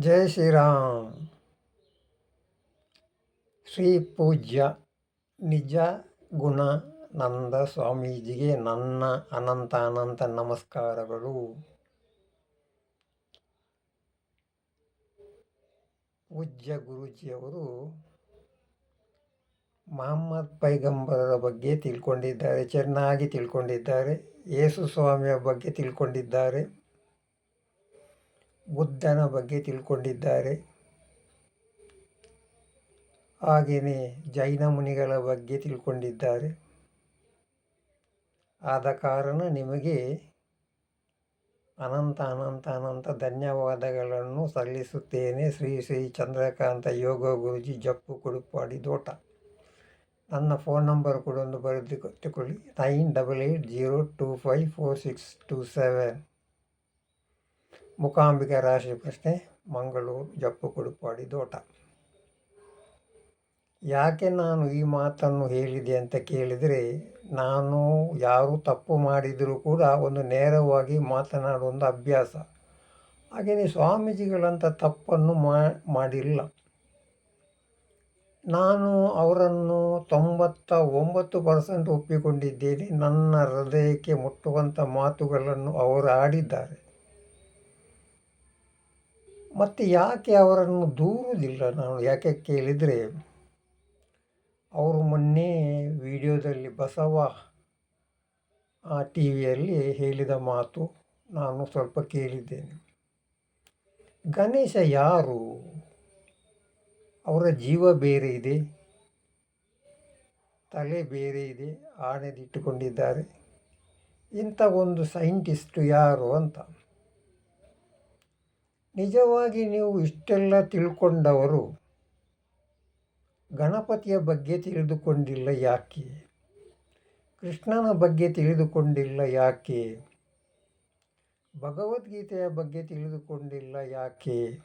ಜೈ ಶ್ರೀರಾಮ್. ಶ್ರೀ ಪೂಜ್ಯ ನಿಜ ಗುಣ ನಂದ ಸ್ವಾಮೀಜಿಗೆ ನನ್ನ ಅನಂತ ಅನಂತ ನಮಸ್ಕಾರಗಳು. ಪೂಜ್ಯ ಗುರುಜಿಯವರು ಮಹಮ್ಮದ್ ಪೈಗಂಬರರ ಬಗ್ಗೆ ತಿಳ್ಕೊಂಡಿದ್ದಾರೆ, ಚೆನ್ನಾಗಿ ತಿಳ್ಕೊಂಡಿದ್ದಾರೆ, ಯೇಸು ಸ್ವಾಮಿಯ ಬಗ್ಗೆ ತಿಳ್ಕೊಂಡಿದ್ದಾರೆ. ಬುದ್ಧನ ಬಗ್ಗೆ ತಿಳ್ಕೊಂಡಿದ್ದಾರೆ. ಹಾಗೆಯೇ ಜೈನ ಮುನಿಗಳ ಬಗ್ಗೆ ತಿಳ್ಕೊಂಡಿದ್ದಾರೆ. ಆದ ಕಾರಣ ನಿಮಗೆ ಅನಂತ ಅನಂತ ಅನಂತ ಧನ್ಯವಾದಗಳನ್ನು ಸಲ್ಲಿಸುತ್ತೇನೆ. ಶ್ರೀ ಶ್ರೀ ಚಂದ್ರಕಾಂತ ಯೋಗ ಗುರುಜಿ ಜಪ್ಪು ಕುಡುಪಾಡಿ ದೋಟ ನನ್ನ ಫೋನ್ ನಂಬರ್ ಕೂಡ ಒಂದು ಬರೆದು ಕೊಟ್ಟುಕೊಳ್ಳಿ nine double eight zero two five four six two seven. ಮುಖಾಂಬಿಕೆ ರಾಶಿ ಪ್ರಶ್ನೆ ಮಂಗಳೂರು ಜಪ್ಪು, ಕುಡುಪಾಡಿ, ದೋಟ. ಯಾಕೆ ನಾನು ಈ ಮಾತನ್ನು ಹೇಳಿದೆ ಅಂತ ಕೇಳಿದರೆ, ನಾನು ಯಾರು ತಪ್ಪು ಮಾಡಿದರೂ ಕೂಡ ಒಂದು ನೇರವಾಗಿ ಮಾತನಾಡುವ ಒಂದು ಅಭ್ಯಾಸ. ಹಾಗೆಯೇ ಸ್ವಾಮೀಜಿಗಳಂಥ ತಪ್ಪನ್ನು ಮಾಡಿಲ್ಲ. ನಾನು ಅವರನ್ನು ತೊಂಬತ್ತ ಒಂಬತ್ತು ಪರ್ಸೆಂಟ್ ಒಪ್ಪಿಕೊಂಡಿದ್ದೇನೆ. ನನ್ನ ಹೃದಯಕ್ಕೆ ಮುಟ್ಟುವಂಥ ಮಾತುಗಳನ್ನು ಅವರು ಆಡಿದ್ದಾರೆ. ಮತ್ತು ಯಾಕೆ ಅವರನ್ನು ದೂರುವುದಿಲ್ಲ ನಾನು ಯಾಕೆ ಕೇಳಿದರೆ, ಅವರು ಮೊನ್ನೆ ವಿಡಿಯೋದಲ್ಲಿ ಬಸವ ಆ ಟಿ ವಿಯಲ್ಲಿ ಹೇಳಿದ ಮಾತು ನಾನು ಸ್ವಲ್ಪ ಕೇಳಿದ್ದೇನೆ. ಗಣೇಶ ಯಾರು? ಅವರ ಜೀವ ಬೇರೆ ಇದೆ, ತಲೆ ಬೇರೆ ಇದೆ, ಆಣೆದಿಟ್ಟುಕೊಂಡಿದ್ದಾರೆ. ಇಂಥ ಒಂದು ಸೈಂಟಿಸ್ಟು ಯಾರು ಅಂತ. ನಿಜವಾಗಿ ನೀವು ಇಷ್ಟೆಲ್ಲ ತಿಳ್ಕೊಂಡವರು ಗಣಪತಿಯ ಬಗ್ಗೆ ತಿಳಿದುಕೊಂಡಿಲ್ಲ ಯಾಕೆ? ಕೃಷ್ಣನ ಬಗ್ಗೆ ತಿಳಿದುಕೊಂಡಿಲ್ಲ ಯಾಕೆ? ಭಗವದ್ಗೀತೆಯ ಬಗ್ಗೆ ತಿಳಿದುಕೊಂಡಿಲ್ಲ ಯಾಕೆ?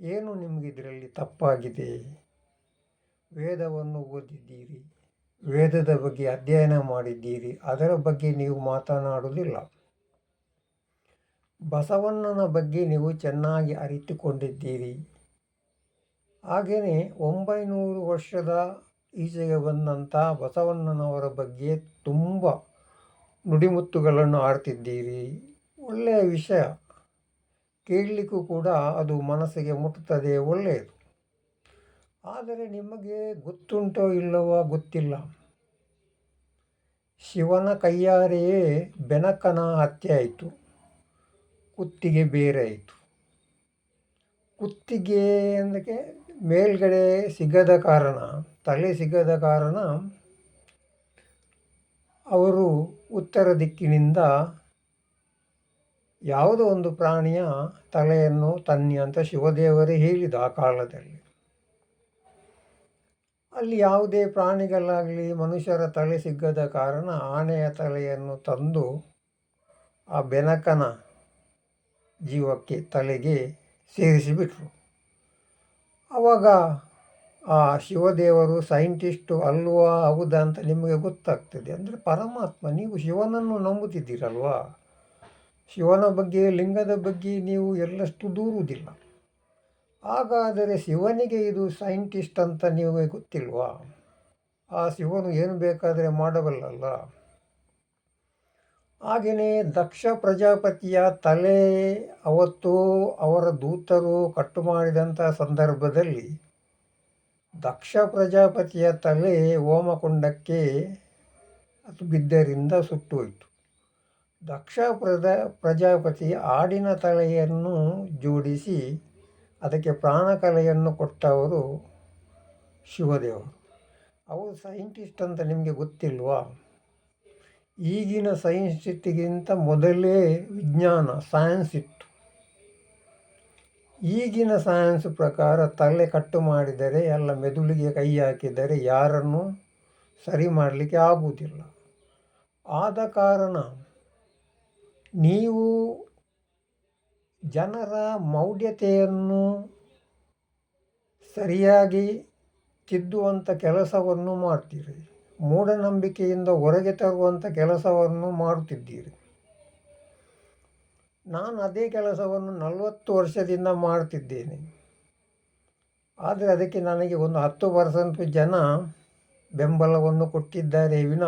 ಏನು ನಿಮಗಿದರಲ್ಲಿ ತಪ್ಪಾಗಿದೆ? ವೇದವನ್ನು ಓದಿದ್ದೀರಿ, ವೇದದ ಬಗ್ಗೆ ಅಧ್ಯಯನ ಮಾಡಿದ್ದೀರಿ, ಅದರ ಬಗ್ಗೆ ನೀವು ಮಾತನಾಡುವುದಿಲ್ಲ. ಬಸವಣ್ಣನ ಬಗ್ಗೆ ನೀವು ಚೆನ್ನಾಗಿ ಅರಿತುಕೊಂಡಿದ್ದೀರಿ. ಹಾಗೆಯೇ ಒಂಬೈನೂರು ವರ್ಷದ ಈಚೆಗೆ ಬಂದಂಥ ಬಸವಣ್ಣನವರ ಬಗ್ಗೆ ತುಂಬ ನುಡಿಮುತ್ತುಗಳನ್ನು ಆಡ್ತಿದ್ದೀರಿ. ಒಳ್ಳೆಯ ವಿಷಯ. ಕೇಳಲಿಕ್ಕೂ ಕೂಡ ಅದು ಮನಸ್ಸಿಗೆ ಮುಟ್ಟುತ್ತದೆ, ಒಳ್ಳೆಯದು. ಆದರೆ ನಿಮಗೆ ಗೊತ್ತುಂಟೋ ಇಲ್ಲವೋ ಗೊತ್ತಿಲ್ಲ. ಶಿವನ ಕೈಯಾರೆಯೇ ಬೆನಕನ ಹತ್ಯೆ ಆಯಿತು. ಕುತ್ತಿಗೆ ಬೇರೆ ಆಯಿತು. ಕುತ್ತಿಗೆ ಅಂದಕ್ಕೆ ಮೇಲ್ಗಡೆ ಸಿಗದ ಕಾರಣ, ತಲೆ ಸಿಗದ ಕಾರಣ ಅವರು ಉತ್ತರ ದಿಕ್ಕಿನಿಂದ ಯಾವುದೋ ಒಂದು ಪ್ರಾಣಿಯ ತಲೆಯನ್ನು ತನ್ನಿ ಅಂತ ಶಿವದೇವರೇ ಹೇಳಿದ ಆ ಕಾಲದಲ್ಲಿ. ಅಲ್ಲಿ ಯಾವುದೇ ಪ್ರಾಣಿಗಳಾಗಲಿ ಮನುಷ್ಯರ ತಲೆ ಸಿಗದ ಕಾರಣ ಆನೆಯ ತಲೆಯನ್ನು ತಂದು ಆ ಬೆನಕನ ಜೀವಕ್ಕೆ ತಲೆಗೆ ಸೇರಿಸಿಬಿಟ್ರು. ಆವಾಗ ಆ ಶಿವದೇವರು ಸೈಂಟಿಸ್ಟು ಅಲ್ವಾ, ಹೌದಾ ಅಂತ ನಿಮಗೆ ಗೊತ್ತಾಗ್ತದೆ. ಅಂದರೆ ಪರಮಾತ್ಮ, ನೀವು ಶಿವನನ್ನು ನಂಬುತ್ತಿದ್ದೀರಲ್ವಾ? ಶಿವನ ಬಗ್ಗೆ, ಲಿಂಗದ ಬಗ್ಗೆ ನೀವು ಎಲ್ಲಷ್ಟು ದೂರುವುದಿಲ್ಲ. ಹಾಗಾದರೆ ಶಿವನಿಗೆ ಇದು ಸೈಂಟಿಸ್ಟ್ ಅಂತ ನೀವು ಗೊತ್ತಿಲ್ವಾ? ಆ ಶಿವನು ಏನು ಬೇಕಾದರೆ ಮಾಡಬಲ್ಲಲ್ಲ. ಹಾಗೆಯೇ ದಕ್ಷ ಪ್ರಜಾಪತಿಯ ತಲೆ ಅವತ್ತು ಅವರ ದೂತರು ಕಟ್ಟು ಮಾಡಿದಂಥ ಸಂದರ್ಭದಲ್ಲಿ ದಕ್ಷ ಪ್ರಜಾಪತಿಯ ತಲೆ ಹೋಮಕುಂಡಕ್ಕೆ ಅದು ಬಿದ್ದರಿಂದ ಸುಟ್ಟು ಹೋಯಿತು ದಕ್ಷ ಪ್ರಜಾ, ಪ್ರಜಾಪತಿ ಆಡಿನ ತಲೆಯನ್ನು ಜೋಡಿಸಿ ಅದಕ್ಕೆ ಪ್ರಾಣಕಲೆಯನ್ನು ಕೊಟ್ಟವರು ಶಿವದೇವರು. ಅವರು ಸೈಂಟಿಸ್ಟ್ ಅಂತ ನಿಮಗೆ ಗೊತ್ತಿಲ್ವಾ? ಈಗಿನ ಸೈನ್ಸ್ ಸಿಟಿಗಿಂತ ಮೊದಲೇ ವಿಜ್ಞಾನ ಸೈನ್ಸ್ ಇತ್ತು. ಈಗಿನ ಸೈನ್ಸ್ ಪ್ರಕಾರ ತಲೆ ಕಟ್ಟು ಮಾಡಿದರೆ, ಎಲ್ಲ ಮೆದುಳಿಗೆ ಕೈ ಹಾಕಿದರೆ ಯಾರನ್ನು ಸರಿ ಮಾಡಲಿಕ್ಕೆ ಆಗುವುದಿಲ್ಲ. ಆದ ಕಾರಣ ನೀವು ಜನರ ಮೌಢ್ಯತೆಯನ್ನು ಸರಿಯಾಗಿ ತಿದ್ದುವಂಥ ಕೆಲಸವನ್ನು ಮಾಡ್ತೀರಿ. ಮೂಢನಂಬಿಕೆಯಿಂದ ಹೊರಗೆ ತರುವಂಥ ಕೆಲಸವನ್ನು ಮಾಡುತ್ತಿದ್ದೀರಿ. ನಾನು ಅದೇ ಕೆಲಸವನ್ನು ನಲವತ್ತು ವರ್ಷದಿಂದ ಮಾಡುತ್ತಿದ್ದೇನೆ ಆದರೆ ಅದಕ್ಕೆ ನನಗೆ ಒಂದು ಹತ್ತು ಪರ್ಸೆಂಟ್ ಜನ ಬೆಂಬಲವನ್ನು ಕೊಟ್ಟಿದ್ದಾರೆ ವಿನ.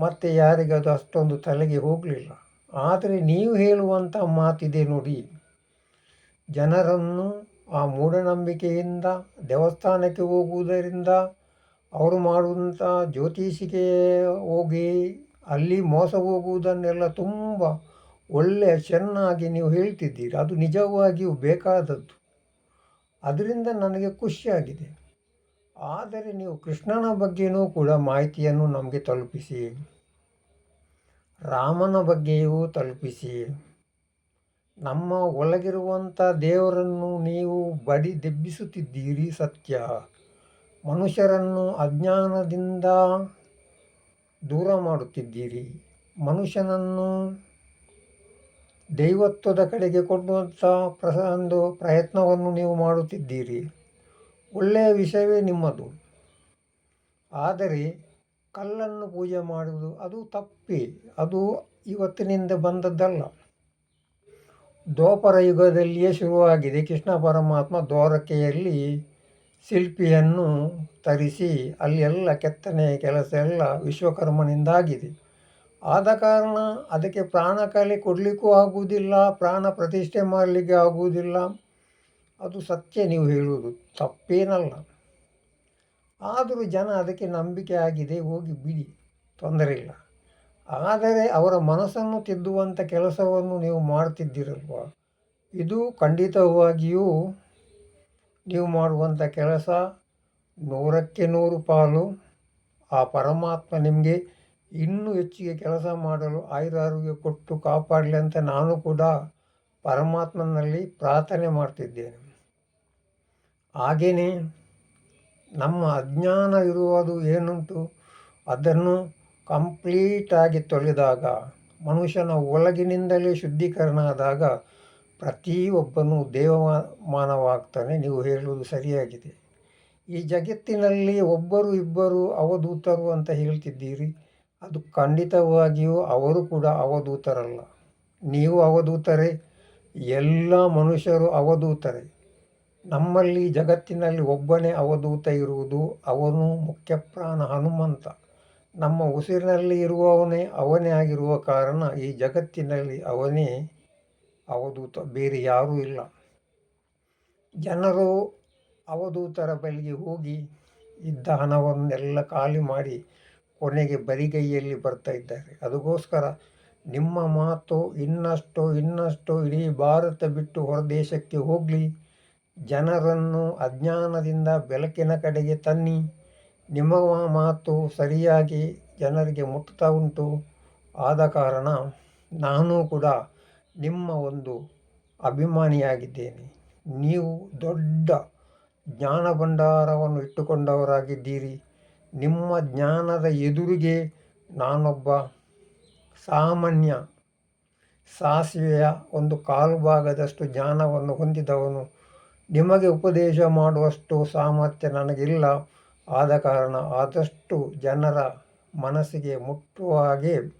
ಮತ್ತೆ ಯಾರಿಗೆ ಅದು ಅಷ್ಟೊಂದು ತಲೆಗೆ ಹೋಗಲಿಲ್ಲ. ಆದರೆ ನೀವು ಹೇಳುವಂಥ ಮಾತಿದೆ ನೋಡಿ. ಜನರನ್ನು ಆ ಮೂಢನಂಬಿಕೆಯಿಂದ ದೇವಸ್ಥಾನಕ್ಕೆ ಹೋಗುವುದರಿಂದ ಅವರು ಮಾಡುವಂಥ ಜ್ಯೋತಿಷಿಗೆ ಹೋಗಿ ಅಲ್ಲಿ ಮೋಸ ಹೋಗುವುದನ್ನೆಲ್ಲ ತುಂಬ ಒಳ್ಳೆಯ ಚೆನ್ನಾಗಿ ನೀವು ಹೇಳ್ತಿದ್ದೀರಿ. ಅದು ನಿಜವಾಗಿಯೂ ಬೇಕಾದದ್ದು. ಅದರಿಂದ ನನಗೆ ಖುಷಿಯಾಗಿದೆ. ಆದರೆ ನೀವು ಕೃಷ್ಣನ ಬಗ್ಗೆಯೂ ಕೂಡ ಮಾಹಿತಿಯನ್ನು ನಮಗೆ ತಲುಪಿಸಿ. ರಾಮನ ಬಗ್ಗೆಯೂ ತಲುಪಿಸಿ. ನಮ್ಮ ಒಳಗಿರುವಂಥ ದೇವರನ್ನು ನೀವು ಬಡಿ ದೆಬ್ಬಿಸುತ್ತಿದ್ದೀರಿ ಸತ್ಯ. ಮನುಷ್ಯರನ್ನು ಅಜ್ಞಾನದಿಂದ ದೂರ ಮಾಡುತ್ತಿದ್ದೀರಿ. ಮನುಷ್ಯನನ್ನು ದೈವತ್ವದ ಕಡೆಗೆ ಕೊಡುವಂಥ ಪ್ರಸ, ಒಂದು ಪ್ರಯತ್ನವನ್ನು ನೀವು ಮಾಡುತ್ತಿದ್ದೀರಿ. ಒಳ್ಳೆಯ ವಿಷಯವೇ ನಿಮ್ಮದು. ಆದರೆ ಕಲ್ಲನ್ನು ಪೂಜೆ ಮಾಡುವುದು ಅದು ತಪ್ಪಿ. ಅದು ಇವತ್ತಿನಿಂದ ಬಂದದ್ದಲ್ಲ. ದ್ವಾಪರ ಯುಗದಲ್ಲಿಯೇ ಶುರುವಾಗಿದೆ. ಕೃಷ್ಣ ಪರಮಾತ್ಮ ದ್ವಾರಕೆಯಲ್ಲಿ ಶಿಲ್ಪಿಯನ್ನು ತರಿಸಿ ಅಲ್ಲಿ ಎಲ್ಲ ಕೆತ್ತನೆ ಕೆಲಸ ಎಲ್ಲ ವಿಶ್ವಕರ್ಮನಿಂದಾಗಿದೆ. ಆದ ಕಾರಣ ಅದಕ್ಕೆ ಪ್ರಾಣ ಕಲೆ ಕೊಡಲಿಕ್ಕೂ ಆಗುವುದಿಲ್ಲ, ಪ್ರಾಣ ಪ್ರತಿಷ್ಠೆ ಮಾಡಲಿಕ್ಕೆ ಆಗುವುದಿಲ್ಲ. ಅದು ಸತ್ಯ ನೀವು ಹೇಳುವುದು, ತಪ್ಪೇನಲ್ಲ. ಆದರೂ ಜನ ಅದಕ್ಕೆ ನಂಬಿಕೆ ಆಗಿದೆ, ಹೋಗಿ ಬಿಡಿ, ತೊಂದರೆ ಇಲ್ಲ. ಆದರೆ ಅವರ ಮನಸ್ಸನ್ನು ತಿದ್ದುವಂಥ ಕೆಲಸವನ್ನು ನೀವು ಮಾಡ್ತಿದ್ದೀರಲ್ವ? ಇದು ಖಂಡಿತವಾಗಿಯೂ ನೀವು ಮಾಡುವಂಥ ಕೆಲಸ ನೂರಕ್ಕೆ ನೂರು ಪಾಲು. ಆ ಪರಮಾತ್ಮ ನಿಮಗೆ ಇನ್ನೂ ಹೆಚ್ಚಿಗೆ ಕೆಲಸ ಮಾಡಲು ಆಯುರಾರೋಗ್ಯ ಕೊಟ್ಟು ಕಾಪಾಡಲಿ ಅಂತ ನಾನು ಕೂಡ ಪರಮಾತ್ಮನಲ್ಲಿ ಪ್ರಾರ್ಥನೆ ಮಾಡ್ತಿದ್ದೇನೆ. ಹಾಗೆಯೇ ನಮ್ಮ ಅಜ್ಞಾನ ಇರುವುದು ಏನುಂಟು, ಅದನ್ನು ಕಂಪ್ಲೀಟಾಗಿ ತೊಳೆದಾಗ, ಮನುಷ್ಯನ ಒಳಗಿನಿಂದಲೇ ಶುದ್ಧೀಕರಣ ಆದಾಗ ಪ್ರತಿಯೊಬ್ಬನೂ ದೇವಮಾನವಾಗ್ತಾನೆ, ನೀವು ಹೇಳುವುದು ಸರಿಯಾಗಿದೆ. ಈ ಜಗತ್ತಿನಲ್ಲಿ ಒಬ್ಬರು ಇಬ್ಬರು ಅವಧೂತರು ಅಂತ ಹೇಳ್ತಿದ್ದೀರಿ. ಅದು ಖಂಡಿತವಾಗಿಯೂ ಅವರು ಕೂಡ ಅವಧೂತರಲ್ಲ. ನೀವು ಅವಧೂತರೆ, ಎಲ್ಲ ಮನುಷ್ಯರು ಅವಧೂತರೆ. ನಮ್ಮಲ್ಲಿ ಜಗತ್ತಿನಲ್ಲಿ ಒಬ್ಬನೇ ಅವಧೂತ ಇರುವುದು ಅವನು ಮುಖ್ಯ ಪ್ರಾಣ ಹನುಮಂತ. ನಮ್ಮ ಉಸಿರಿನಲ್ಲಿ ಇರುವವನೇ ಅವನೇ ಆಗಿರುವ ಕಾರಣ ಈ ಜಗತ್ತಿನಲ್ಲಿ ಅವನೇ ಅವಧೂತ, ಬೇರೆ ಯಾರೂ ಇಲ್ಲ. ಜನರು ಅವಧೂತರ ಬಳಿಗೆ ಹೋಗಿ ಇದ್ದ ಹಣವನ್ನೆಲ್ಲ ಖಾಲಿ ಮಾಡಿ ಕೊನೆಗೆ ಬರಿಗೈಯಲ್ಲಿ ಬರ್ತಾ ಇದ್ದಾರೆ. ಅದಕ್ಕೋಸ್ಕರ ನಿಮ್ಮ ಮಾತು ಇನ್ನಷ್ಟು ಇನ್ನಷ್ಟು ಇಡೀ ಭಾರತ ಬಿಟ್ಟು ಹೊರದೇಶಕ್ಕೆ ಹೋಗಲಿ. ಜನರನ್ನು ಅಜ್ಞಾನದಿಂದ ಬೆಳಕಿನ ಕಡೆಗೆ ತನ್ನಿ. ನಿಮ್ಮ ಮಾತು ಸರಿಯಾಗಿ ಜನರಿಗೆ ಮುಟ್ತಾ ಉಂಟು. ಆದ ಕಾರಣ ನಾನು ಕೂಡ ನಿಮ್ಮ ಒಂದು ಅಭಿಮಾನಿಯಾಗಿದ್ದೇನೆ. ನೀವು ದೊಡ್ಡ ಜ್ಞಾನ ಭಂಡಾರವನ್ನು ಇಟ್ಟುಕೊಂಡವರಾಗಿದ್ದೀರಿ. ನಿಮ್ಮ ಜ್ಞಾನದ ಎದುರಿಗೆ ನಾನೊಬ್ಬ ಸಾಮಾನ್ಯ ಸಾಸಿವೆಯ ಒಂದು ಕಾಲು ಭಾಗದಷ್ಟು ಜ್ಞಾನವನ್ನು ಹೊಂದಿದವನು. ನಿಮಗೆ ಉಪದೇಶ ಮಾಡುವಷ್ಟು ಸಾಮರ್ಥ್ಯ ನನಗಿಲ್ಲ. ಆದ ಕಾರಣ ಆದಷ್ಟು ಜನರ ಮನಸ್ಸಿಗೆ ಮುಟ್ಟುವ ಹಾಗೆ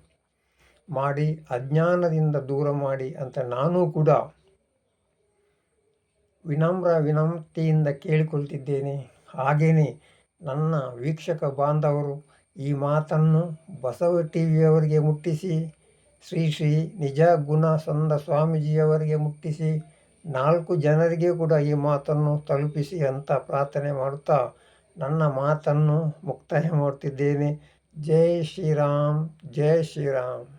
ಮಾಡಿ, ಅಜ್ಞಾನದಿಂದ ದೂರ ಮಾಡಿ ಅಂತ ನಾನೂ ಕೂಡ ವಿನಮ್ರ ವಿನಂತಿಯಿಂದ ಕೇಳಿಕೊಳ್ತಿದ್ದೇನೆ. ಹಾಗೆಯೇ ನನ್ನ ವೀಕ್ಷಕ ಬಾಂಧವರು ಈ ಮಾತನ್ನು ಬಸವ ಟಿ ವಿಯವರಿಗೆ ಮುಟ್ಟಿಸಿ, ಶ್ರೀ ಶ್ರೀ ನಿಜ ಗುಣ ಸಂದ ಸ್ವಾಮೀಜಿಯವರಿಗೆ ಮುಟ್ಟಿಸಿ, ನಾಲ್ಕು ಜನರಿಗೆ ಕೂಡ ಈ ಮಾತನ್ನು ತಲುಪಿಸಿ ಅಂತ ಪ್ರಾರ್ಥನೆ ಮಾಡುತ್ತಾ ನನ್ನ ಮಾತನ್ನು ಮುಕ್ತಾಯ ಮಾಡುತ್ತಿದ್ದೇನೆ. ಜೈ ಶ್ರೀರಾಮ್ ಜೈ ಶ್ರೀರಾಮ್.